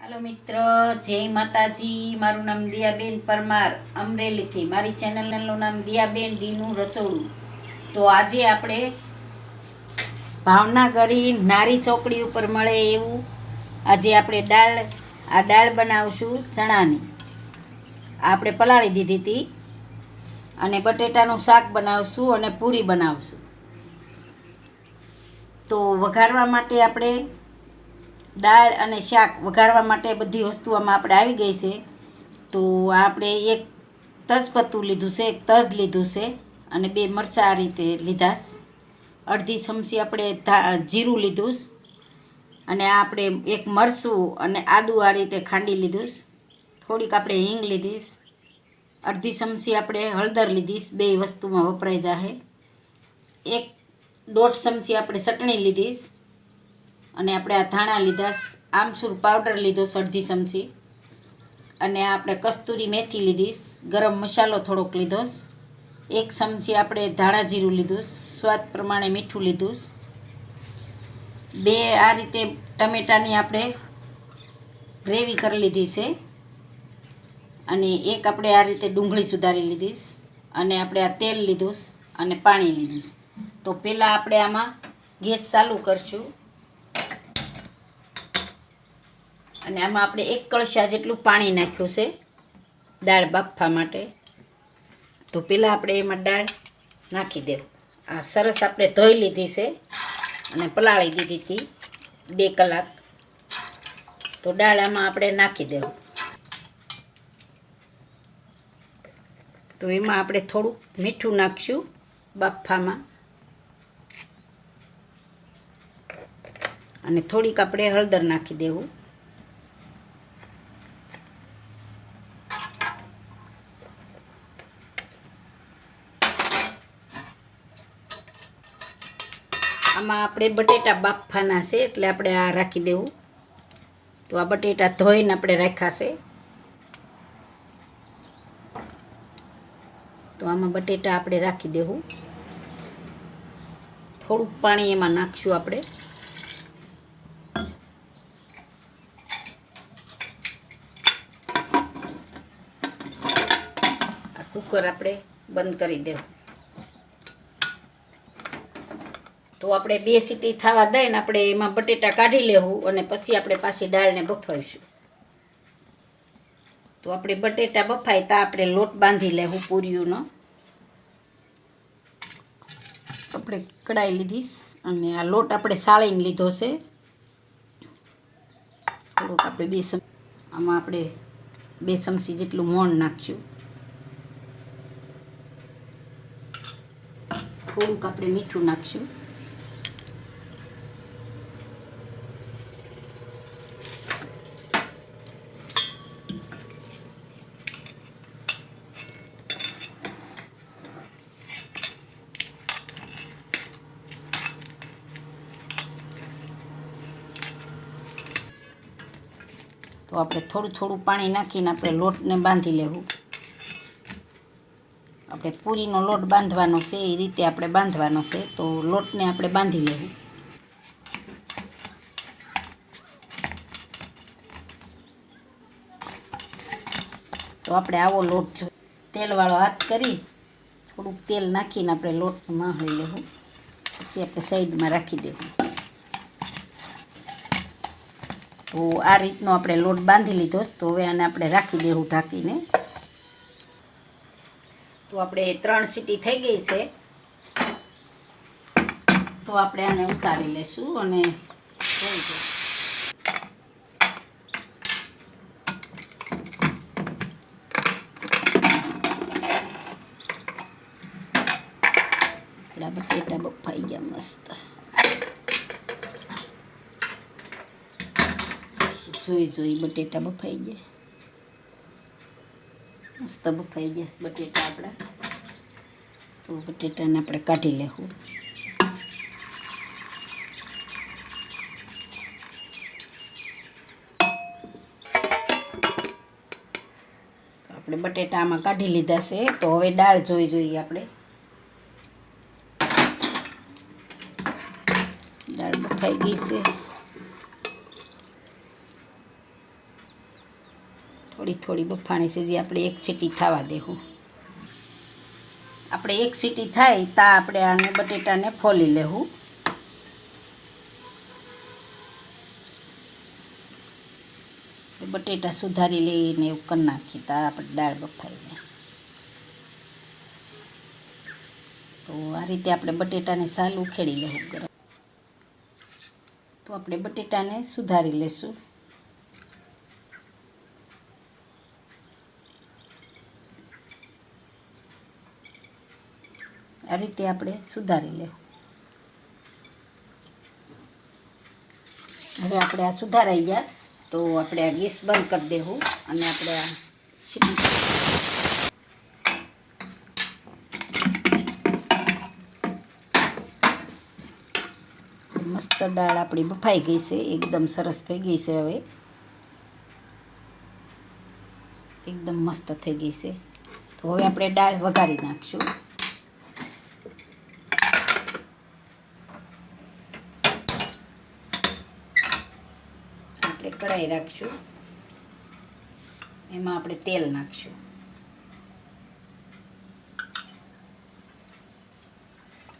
હાલો મિત્ર, જય માતાજી. મારું નામ દિયાબેન પરમાર અમરેલીથી. મારી ચેનલનું નામ દિયાબેન ડીનું રસોડું. તો આજે આપણે ભાવનાગરી નારી ચોકડી ઉપર મળે એવું આજે આપણે દાળ, આ દાળ બનાવશું ચણાની. આપણે પલાળી દીધી હતી અને બટેટાનું શાક બનાવશું અને પૂરી બનાવશું. તો વઘારવા માટે આપણે દાળ અને શાક વઘારવા માટે બધી વસ્તુ આમાં આપણે આવી ગઈ છે. તો આપણે એક તજપત્તું લીધું છે, એક તજ લીધું છે અને બે મરચાં આ રીતે લીધા અડધી ચમચી આપણે જીરું લીધું અને આપણે એક મરચું અને આદું આ રીતે ખાંડી લીધું થોડીક આપણે હિંગ લીધીશ અડધી ચમચી આપણે હળદર લીધીશ બે વસ્તુમાં વપરાઈ જાહે. એક દોઢ ચમચી આપણે ચટણી લીધીશ અને આપણે આ ધાણા લીધા, આમચૂર પાવડર લીધો, અડધી ચમચી. અને આપણે કસ્તુરી મેથી લીધી, ગરમ મસાલો થોડોક લીધો. એક ચમચી આપણે ધાણા જીરું લીધું, સ્વાદ પ્રમાણે મીઠું લીધું. બે આ રીતે ટમેટાની આપણે ગ્રેવી કરી લીધી છે. અને એક આપણે આ રીતે ડુંગળી સુધારી લીધી. અને આપણે આ તેલ લીધું અને પાણી લીધું. તો પહેલાં આપણે આમાં ગેસ ચાલુ કરશું. અને આમાં આપણે એક કળશા જેટલું પાણી નાખ્યું છે દાળ બાફવા માટે. તો પહેલાં આપણે એમાં દાળ નાખી દેવું. આ સરસ આપણે ધોઈ લીધી છે અને પલાળી દીધી હતી બે કલાક. તો દાળ આમાં આપણે નાખી દેવું. તો એમાં આપણે થોડુંક મીઠું નાખશું બાફામાં અને થોડીક આપણે હળદર નાખી દેવું. આમાં આપણે બટેટા બાફવાના છે એટલે આપણે આ રાખી દેવું. તો આ બટેટા ધોઈને આપણે રાખાશે તો આમાં બટેટા આપણે રાખી દેવું. થોડુંક પાણી એમાં નાખશું આપણે. કુકર આપણે બંધ કરી દેવું. તો આપણે બે સીટી થવા દઈને આપણે એમાં બટેટા કાઢી લેવું અને પછી આપણે પાછી દાળને બફાવીશું. તો આપણે બટેટા બફાય તા આપણે લોટ બાંધી લેવું પૂરીઓનો. આપણે કડાઈ લીધીશ અને આ લોટ આપણે સાળીને લીધો છે. થોડુંક આપણે બે ચમ આમાં આપણે બે ચમચી જેટલું મોણ નાખશું. થોડુંક આપણે મીઠું નાખશું. તો આપણે થોડું થોડું પાણી નાખીને આપણે લોટને બાંધી લેવું. આપણે પૂરીનો લોટ બાંધવાનો છે, એ રીતે આપણે બાંધવાનો છે, તો લોટને આપણે બાંધી લેવું. તો આપણે આવો લોટ તેલવાળો હાથ કરી થોડુંક તેલ નાખીને આપણે લોટને માહળી લેવું. પછી આપણે સાઈડમાં રાખી દેવું. તો આ રીતનો આપણે લોટ બાંધી લીધો તો હવે આને આપણે રાખી દેવું ઢાંકીને. તો આપણે ત્રણ સીટી થઈ ગઈ છે. તો આપણે આને ઉતારી લેશું અને બટેટા બફાઈ ગયા મસ્ત. જોઈ જોઈ બટેટા બફાઈ ગયા. મસ્ત બફાઈ ગયા બટેટા આપણા. તો બટેટાને આપણે કાઢી લેવું. આપણે બટેટા આમાં કાઢી લીધા છે. તો હવે દાળ જોઈ, જોઈએ આપણે. દાળ બફાઈ ગઈ છે. થોડી બફાણી છે, જે આપણે એક સીટી થવા દેવું આપણે એક સીટી થાય તા આપણે આને બટેટાને ફોલી લેવું બટેટા સુધારી લઈને એવું કરી નાખીએ, તા આપણે દાળ બફાઈને તો આ રીતે આપણે બટેટાને ચાલુ ઉખેડી લેવું ગરમ. તો આપણે બટેટાને સુધારી લેશું. આ રીતે આપણે સુધારી લેવું હવે આપણે આ સુધારાઈ ગયા તો આપણે આ ગેસ બંધ કરી દેવું અને આપણે આ મસ્ત દાળ આપણી બફાઈ ગઈ છે, એકદમ સરસ થઈ ગઈ છે હવે. એકદમ મસ્ત થઈ ગઈ છે. તો હવે આપણે દાળ વઘારી નાખશું આપણે કઢાઈ રાખશું. એમાં આપણે તેલ નાખશું.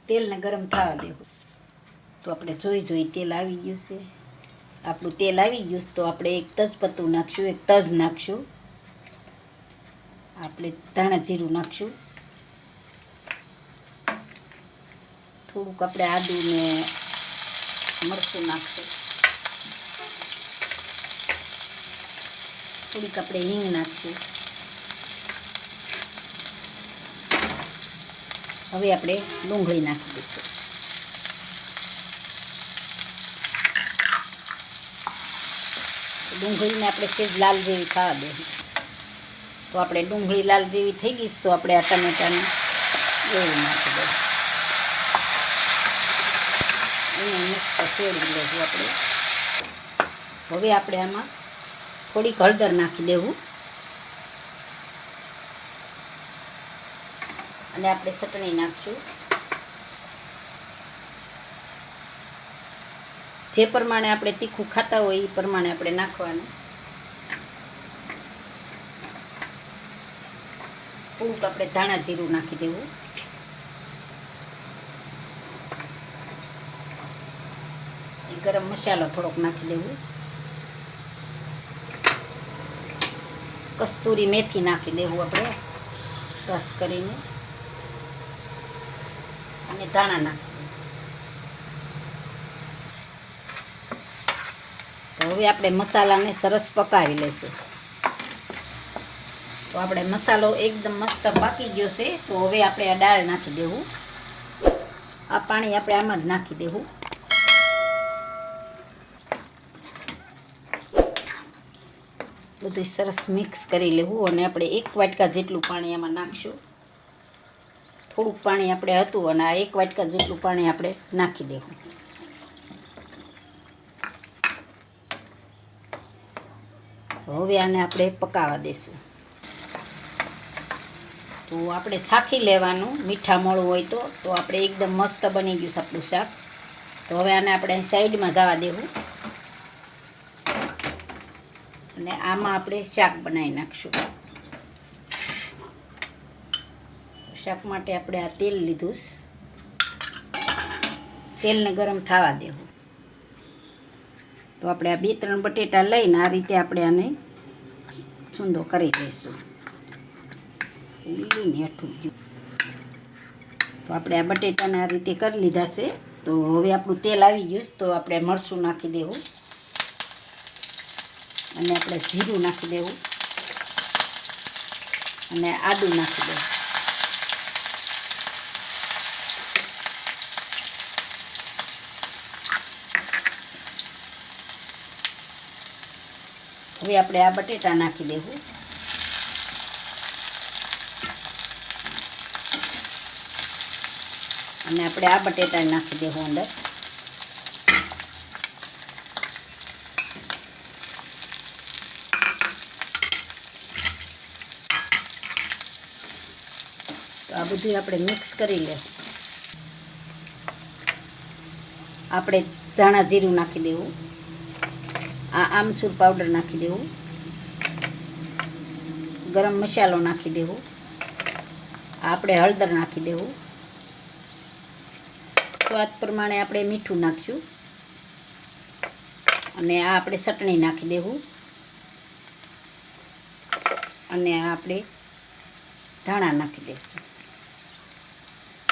તેલને ગરમ થવા દેવું. તો આપણે જોઈ જોઈ તેલ આવી ગયું છે. આપણું તેલ આવી ગયું તો આપણે એક તજપત્તું નાખશું, એક તજ નાખશું. આપણે ધાણા જીરું નાખશું. થોડુંક આપણે આદુને મરચું નાખશું. થોડીક આપણે હિંગ નાખશું. હવે આપણે ડુંગળી નાખી દઈશું. ડુંગળીને આપણે સેજ લાલ જેવી ખાવા દે તો આપણે ડુંગળી લાલ જેવી થઈ ગઈ તો આપણે આ ટમેટાને એવું નાખી દઈએ. એને મસ્ત શેરવી લેવું આપણે. હવે આપણે આમાં થોડીક હળદર નાખી દેવું. અને આપણે ચટણી નાખશું. જે પ્રમાણે આપણે તીખું ખાતા હોય એ પ્રમાણે આપણે નાખવાનું. થોડુંક આપણે ધાણા જીરું નાખી દેવું. ગરમ મસાલો થોડોક નાખી દેવું. કસ્તુરી મેથી નાખી દેવું આપણે. રસ કરીને. અને ધાણા નાખી હવે આપણે મસાલાને સરસ પકાવી લઈશું તો આપણે મસાલો એકદમ મસ્ત પાકી ગયો છે. તો હવે આપણે આ દાળ નાખી દેવું. આ પાણી આપણે આમાં જ નાખી દેવું. બધું સરસ મિક્સ કરી લેવું અને આપણે એક વાટકા જેટલું પાણી એમાં નાખશું. થોડુંક પાણી આપણે હતું અને આ એક વાટકા જેટલું પાણી આપણે નાખી દેવું. હવે આને આપણે પકાવવા દઈશું તો આપણે છાખી લેવાનું, મીઠા મોળું હોય તો તો આપણે એકદમ મસ્ત બની ગયું આપણું શાક. તો હવે આને આપણે સાઈડમાં જવા દેવું. અને આમાં આપણે શાક બનાવી નાખશું. શાક માટે આપણે આ તેલ લીધું. તેલને ગરમ થવા દેવું. તો આપણે આ બે ત્રણ બટેટા લઈને આ રીતે આપણે આને છૂંદો કરી દઈશું ઉલ્લીને હેઠું. તો આપણે આ બટેટાને આ રીતે કરી લીધા છે. તો હવે આપણું તેલ આવી ગયું તો આપણે મરચું નાખી દેવું. અને આપણે જીરું નાખી દેવું. અને આદું નાખી દેવું. હવે આપણે આ બટેટા નાખી દેવું. અને આપણે આ બટેટા નાખી દેવું અંદર. આ બધું આપણે મિક્સ કરી લે. આપણે ધાણા જીરું નાખી દેવું. આ આમચૂર પાવડર નાખી દેવું. ગરમ મસાલો નાખી દેવું. આપણે હળદર નાખી દેવું. સ્વાદ પ્રમાણે આપણે મીઠું નાખ્યું. અને આ આપણે ચટણી નાખી દેવું. અને આપણે ધાણા નાખી દઈશું.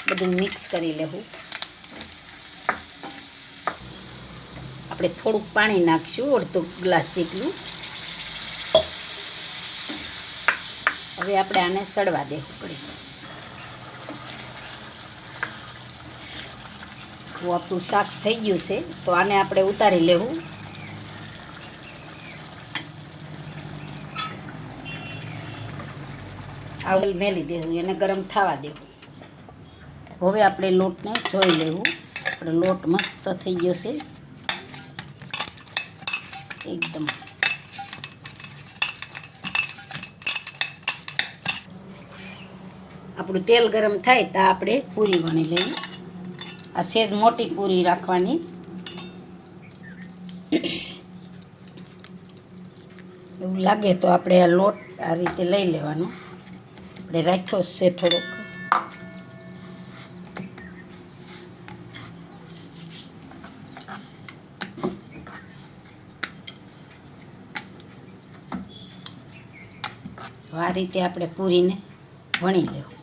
બધું મિક્સ કરી લેવું. આપણે થોડુંક પાણી નાખશું, અડધો ગ્લાસ જેટલું. હવે આપણે આને સડવા દેવું પડે. તો આપણું શાક થઈ ગયું છે, તો આને આપણે ઉતારી લેવું. આવલ મેલી દેવું, એને ગરમ થવા દેવું. હવે આપણે લોટને જોઈ લેવું. આપણે લોટ મસ્ત થઈ ગયો છે એકદમ. આપણું તેલ ગરમ થાય તો આપણે પૂરી વણી લઈએ. આ સેજ મોટી પૂરી રાખવાની. એવું લાગે તો આપણે આ લોટ આ રીતે લઈ લેવાનો. આપણે રાખ્યો છે થોડોક તો આ રીતે આપણે પૂરીને વણી લેવું.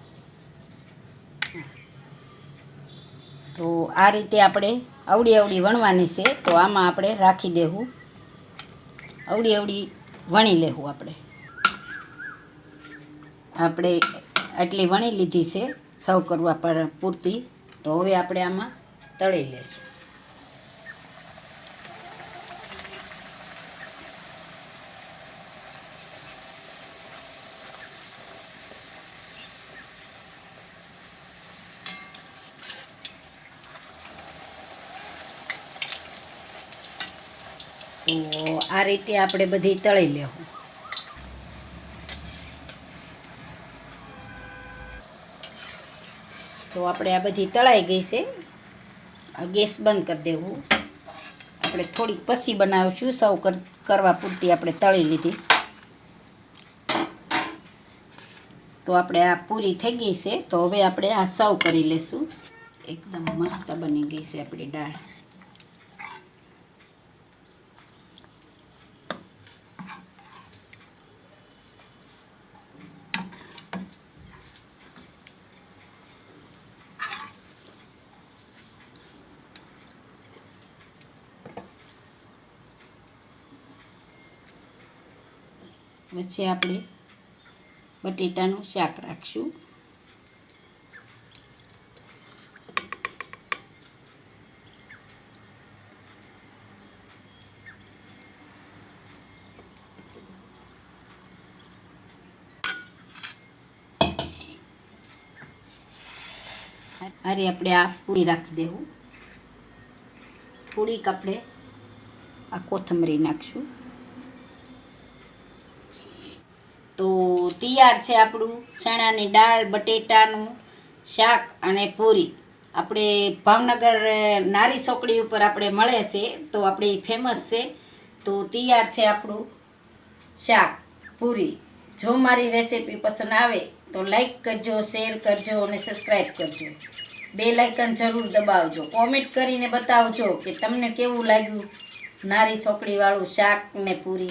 તો આ રીતે આપણે અવડી અવડી વણવાની છે, તો આમાં આપણે રાખી દેવું. અવડી અવડી વણી લેવું આપણે. આપણે આટલી વણી લીધી છે સૌ કરવા પર પૂરતી. તો હવે આપણે આમાં તળી લેશું તો આ રીતે આપણે બધી તળી લેવું. તો આપણે આ બધી તળાઈ ગઈ છે. આ ગેસ બંધ કરી દેવું. આપણે થોડીક પછી બનાવીશું. સૌ કરવા પૂરતી આપણે તળી લીધી. તો આપણે આ પૂરી થઈ ગઈ છે. તો હવે આપણે આ સર્વ કરી લેશું. એકદમ મસ્ત બની ગઈ છે આપણી દાળ. વચ્ચે આપણે બટેટાનું શાક રાખશું. અરે આપણે આ પૂરી રાખી દેવું. થોડીક આપણે આ કોથમરી નાખશું. તો તૈયાર છે આપણું ચણાની દાળ, બટેટાનું શાક અને પૂરી. આપણે ભાવનગર નારી ચોકડી ઉપર આપણે મળે છે, તો આપણી ફેમસ છે. તો તૈયાર છે આપણું શાક, પૂરી. જો મારી રેસીપી પસંદ આવે, તો લાઈક કરજો શેર કરજો અને સબસ્ક્રાઈબ કરજો. બે લાઇકન જરૂર દબાવજો. કોમેન્ટ કરીને બતાવજો કે તમને કેવું લાગ્યું નારી ચોકડીવાળું શાક ને પૂરી.